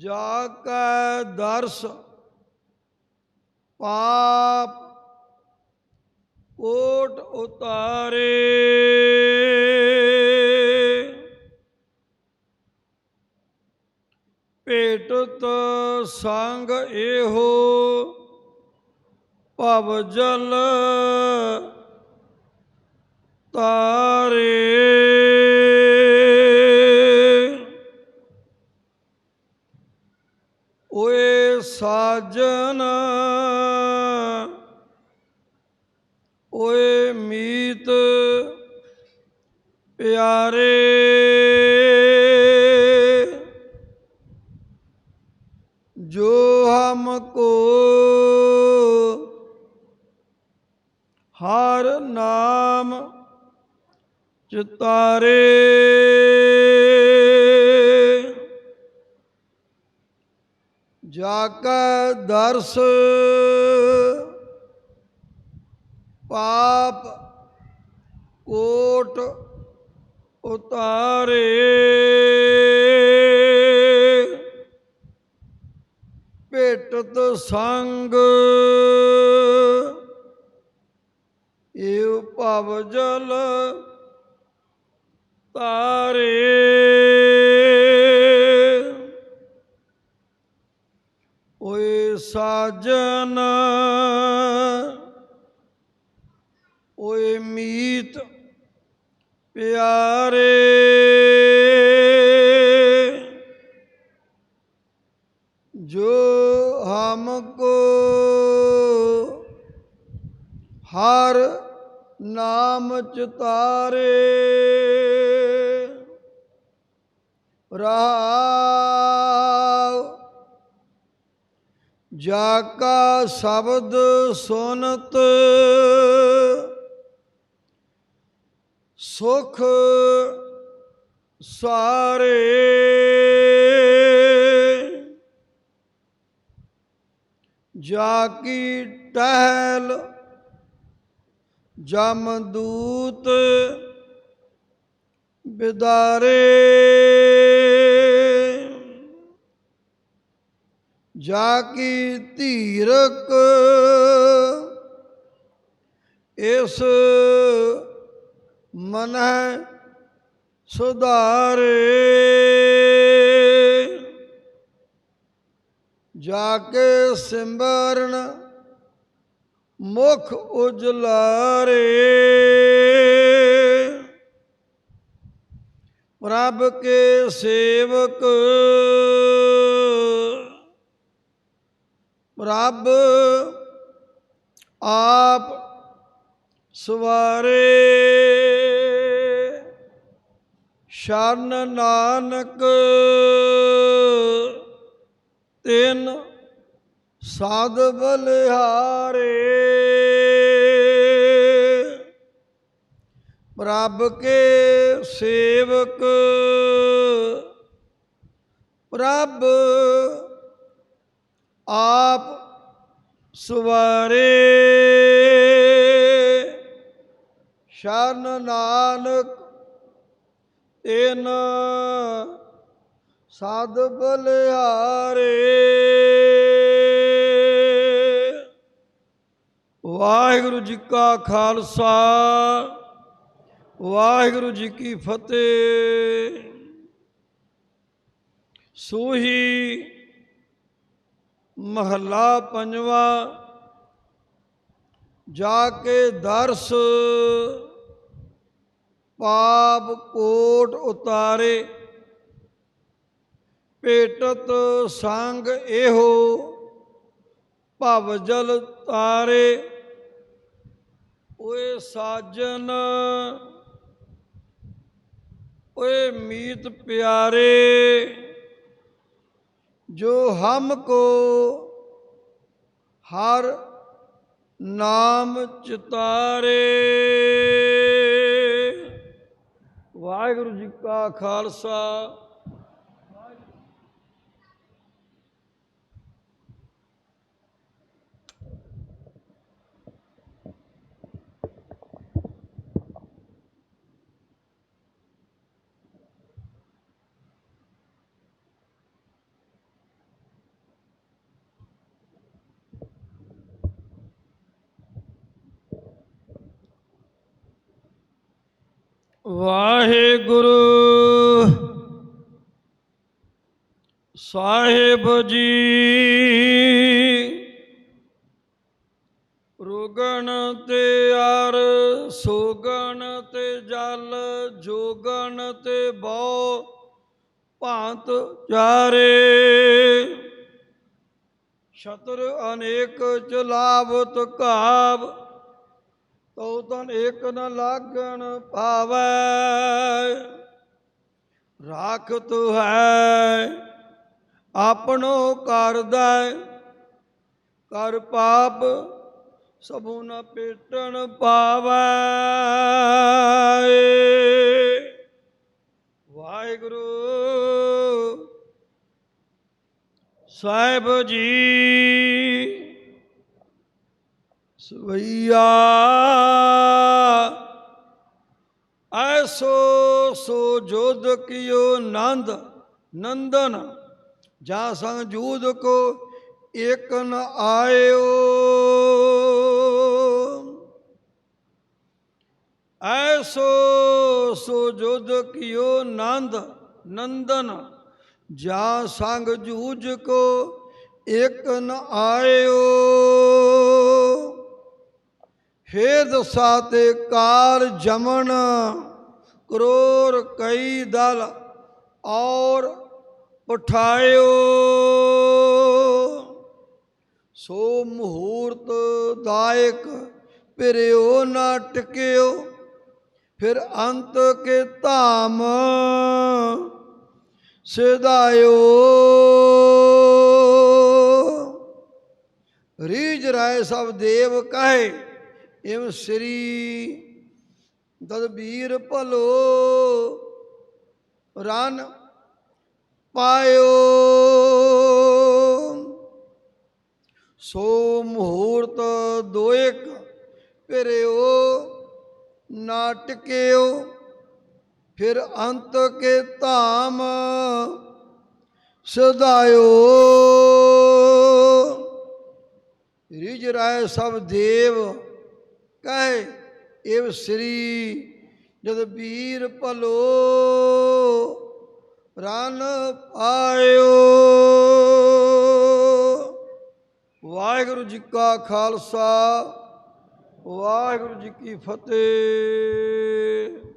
ਜਾ ਕੈ ਦਰਸ ਪਾਪ ਕੋਟ ਉਤਾਰੇ। ਭੇਟਤ ਸੰਗ ਇਹੋ ਭਵ ਜਲ ਤਾਰੇ। ਸਾਜਨ। ਓਏ ਮੀਤ ਪਿਆਰੇ। ਜੋ ਹਮਕੋ ਹਰ ਨਾਮ ਚਿਤਾਰੇ। ਜਾ ਦਰਸ ਪਾਪ ਕੋਟ ਉਤਾਰੇ। ਭੇਟਤ ਸੰਗ ਏਵ ਭਵ ਜਲ ਤਾਰੇ। ਸਾਜਨ। ਓਏ ਮੀਤ ਪਿਆਰੇ। ਜੋ ਹਮਕੋ ਹਰ ਨਾਮ ਚਿਤਾਰੇ ਰਹਾਉ ਜਾ ਕਾ ਸ਼ਬਦ ਸੁਨਤ ਸੁਖ ਸਾਰੇ। ਜਾ ਕੀ ਟਹਿਲ ਜਮਦੂਤ ਬਿਦਾਰੇ। ਜਾ ਕੀ ਧੀਰਕ ਇਸ ਮਨ ਸੁਧਾਰੇ। ਜਾ ਕੇ ਸਿਮਰਨ ਮੁਖ ਉਜਲਾਰੇ। ਪ੍ਰਭ ਕੇ ਸੇਵਕ ਰੱਬ ਆਪ ਸਵਾਰੇ। ਸ਼ਰਨ ਨਾਨਕ ਤਿਨ ਸਾਧ ਬਲਿਹਾਰੇ। ਰੱਬ ਕੇ ਸੇਵਕ ਪ੍ਰਭ ਆਪ ਸਵਾਰੇ। ਸ਼ਰਨ ਨਾਨਕ, ਇਨ ਸਾਧ ਬਲਿਹਾਰੇ। ਵਾਹਿਗੁਰੂ ਜੀ ਕਾ ਖਾਲਸਾ, ਵਾਹਿਗੁਰੂ ਜੀ ਕੀ ਫਤਿਹ। ਸੋਹੀ ਮਹੱਲਾ ਪੰਜਵਾ, ਜਾ ਕੇ ਦਰਸ ਪਾਪ ਕੋਟ ਉਤਾਰੇ ਪੇਟਤ ਸੰਗ ਇਹੋ ਭਵ ਜਲ ਤਾਰੇ। ਓਏ ਸਾਜਨ, ਓਏ ਮੀਤ ਪਿਆਰੇ ਜੋ ਹਮਕੋ ਹਰ ਨਾਮ ਚਿਤਾਰੇ। ਵਾਹਿਗੁਰੂ ਜੀ ਕਾ ਖਾਲਸਾ। ਵਾਹਿਗੁਰੂ। ਸਾਹਿਬ ਜੀ, ਰੋਗਣ ਤੇ ਅਰ, ਸੋਗਣ ਤੇ ਜਲ, ਜੋਗਣ ਤੇ ਬਹੁ ਭਾਂਤ ਚਾਰੇ। ਛਤਰ ਅਨੇਕ ਚਲਾਵਤ ਘਾਵ ਤਉ ਤਨ ਏਕ ਨ ਲਾਗਣ ਪਾਵੈ। ਰਾਖ ਰਾਖਤ ਹੈ, ਆਪਣੋ ਕਰਦਾ ਕਰ ਪਾਪ ਸਭੂ ਨ ਪੇਟਣ ਪਾਵੈ। ਵਾਹਿਗੁਰੂ ਸਾਹਿਬ ਜੀ। ਸਵਈਆ ਐਸੋ ਸੋ ਜੋਦ ਕਿਓ ਨੰਦ, ਨੰਦਨ, ਜਾ ਸੰਗ ਜੂਦ ਕੋ ਏਕ ਆਇਓ। ਐਸੋ ਸੋ ਜੋਧ ਕਿਓ ਨੰਦ, ਨੰਦਨ, ਜਾ ਸੰਗ ਜੂਝ ਕੋ ਏਕ ਆਇਓ। ਹੇ ਦਸਾ ਤੇ ਕਾਲ ਜਮਨ ਕਰੋਰ ਕਈ ਦਲ ਔਰ ਉਠਾਇਓ ਸੋ ਮਹੂਰਤ ਦਾਇਕ ਪਿਰਿਓ ਨਾ ਟਿਕਿਓ, ਫਿਰ ਅੰਤ ਕੇ ਧਾਮ ਸਿਧਾਇਓ। ਰੀਜ ਰਾਏ ਸਭ ਦੇਵ ਕਹੇ। ਇਵ ਸ੍ਰੀ ਦਦਬੀਰ ਭਲੋ ਰਨ ਪਾਇਓ। ਸੋ ਮਹੂਰਤ ਦੋਇਕ ਪਿਰਿਓ ਨਾਟਕਿਓ ਫਿਰ ਅੰਤ ਕੇ ਧਾਮ ਸਦਾਇਓ। ਰਿਜ ਰਾਏ ਸਭ ਦੇਵ ਕਹੇ ਏਵ ਸ੍ਰੀ ਜਦ ਵੀਰ ਭਲੋ ਰਨ ਪਾਇਓ। ਵਾਹਿਗੁਰੂ ਜੀ ਕਾ ਖਾਲਸਾ, ਵਾਹਿਗੁਰੂ ਜੀ ਕੀ ਫਤਿਹ।